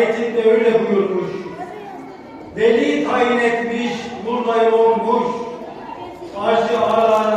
ayetinde öyle buyurmuş. Veli tayin etmiş, burada yoğunmuş. Acı alan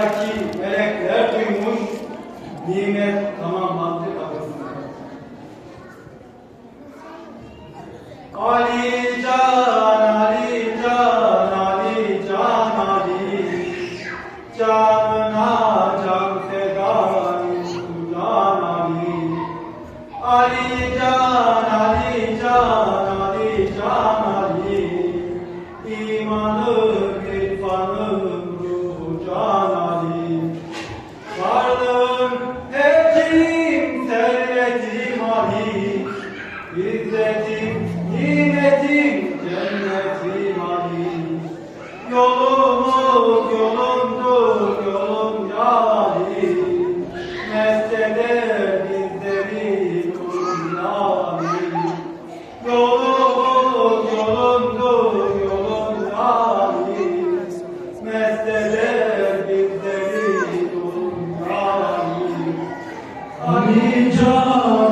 in joy.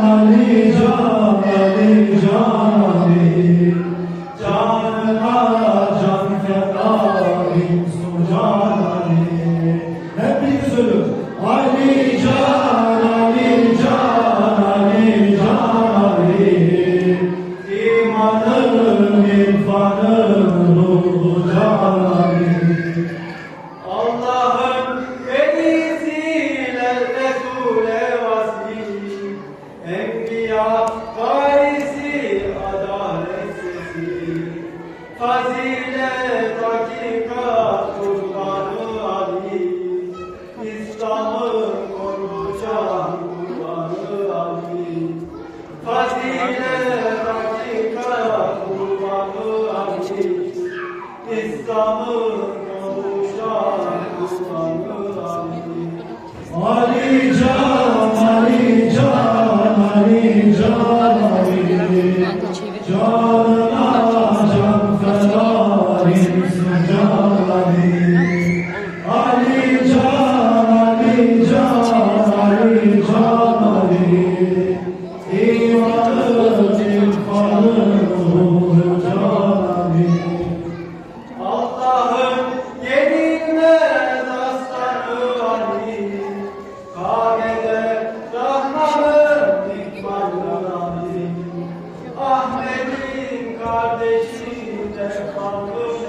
Nefsinde kaldım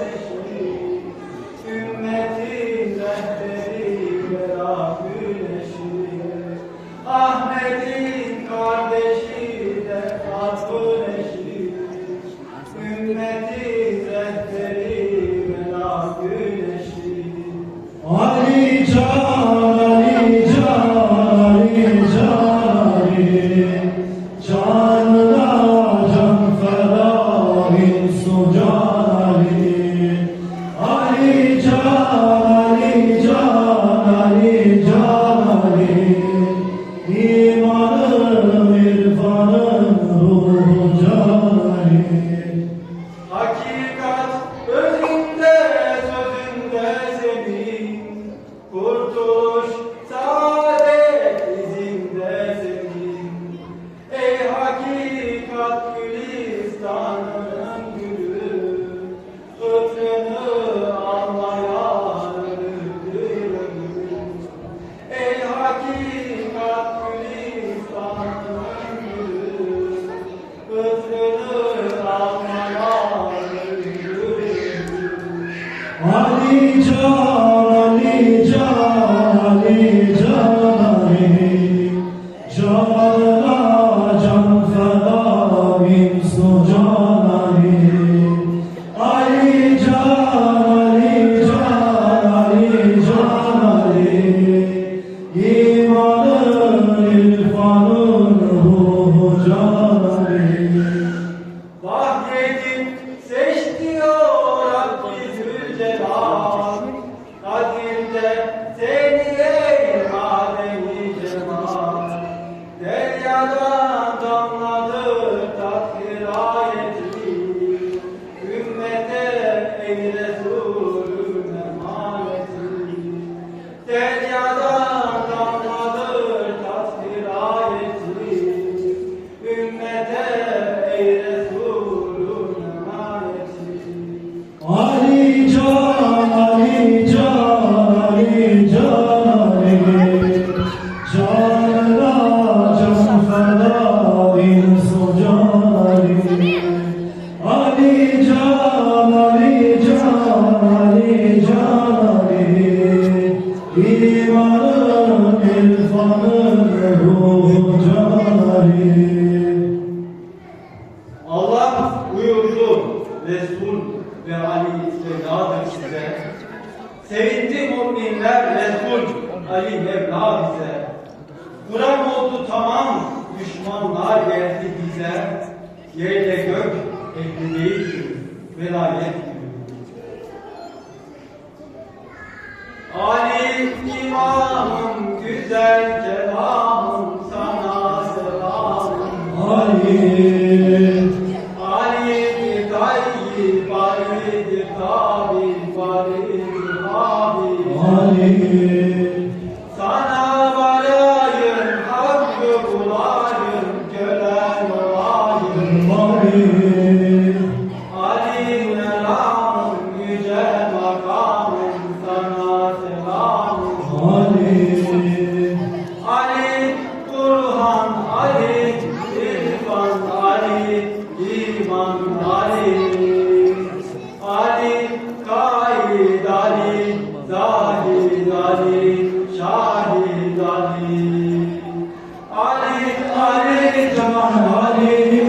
aqui. Sevindi müminler mezgul Ali Mevla bize. Kur'an oldu tamam düşmanlar geldi bize. Yerle gök ehli değil velayet Ali imamım güzel kelamım sana selamım Ali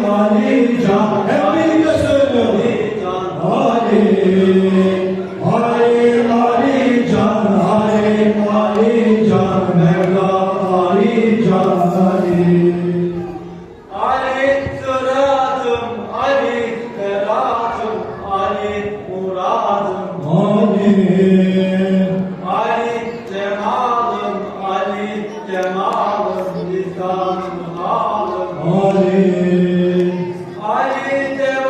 Ali Can Hep birlikte söylüyorum Ali Hallelujah.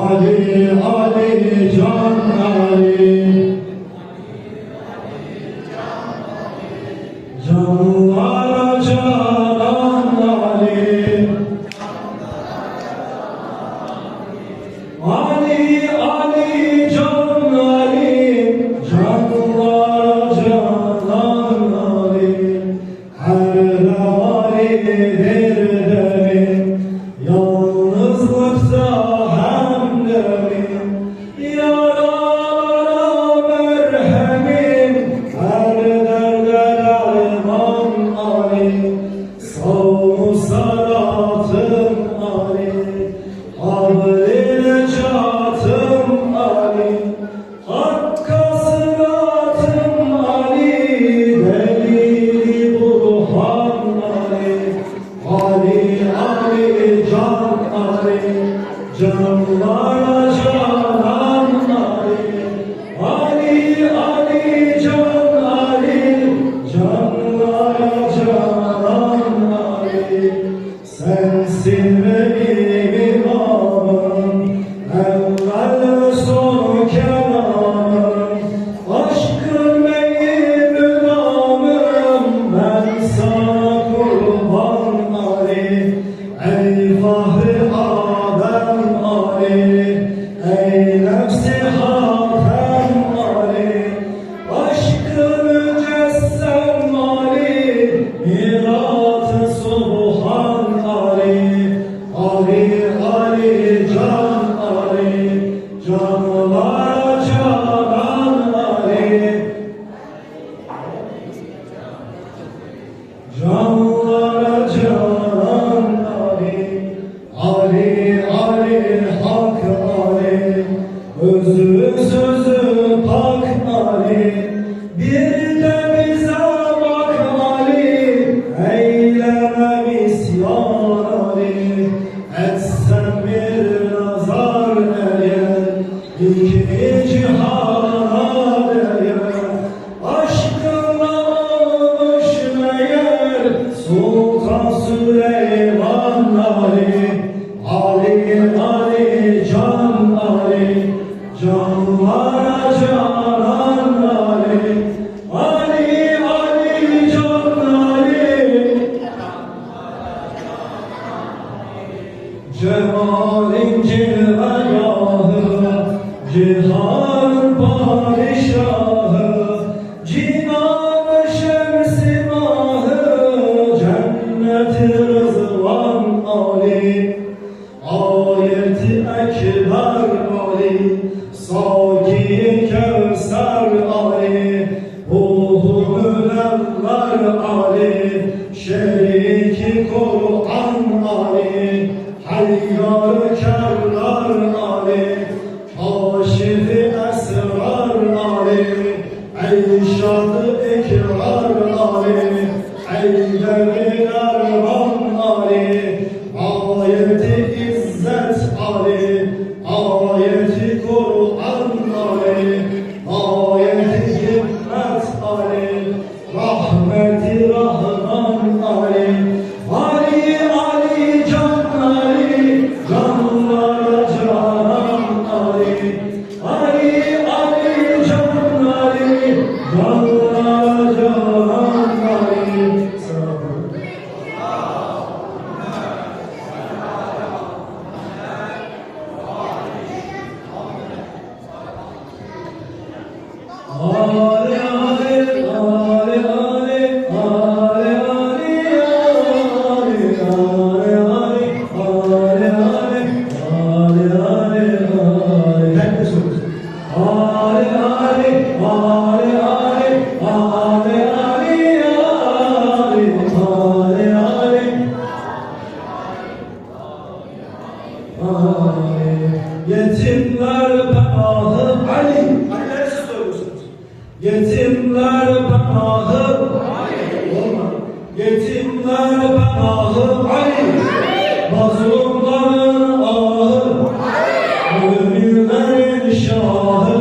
Ali Ali Can Ali 今后 alemin Ey şahı ekrar alemin Ey derdine Ali Yetimler pahı Ali Anneleri siz doyursunuz Yetimler pahı Ali Olmadı. Yetimler pahı Ali Mazlumların ahı Ali Müminlerin şahı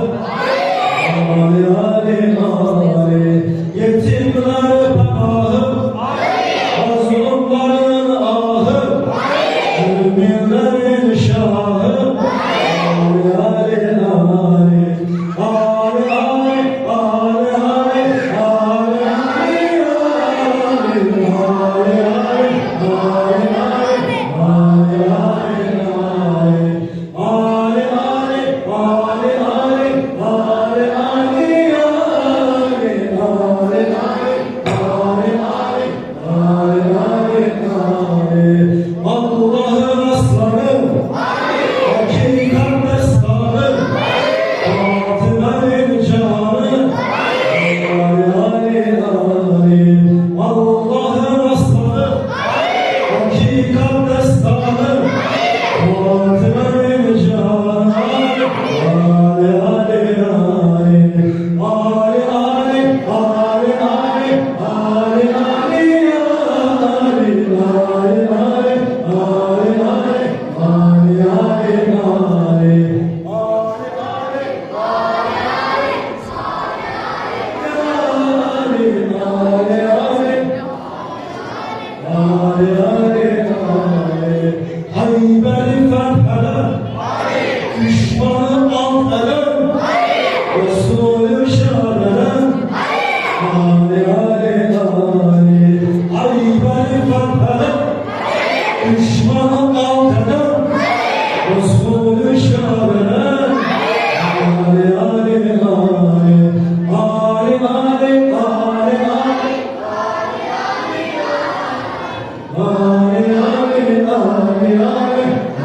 Ali, Ali, Ali,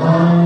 Ali.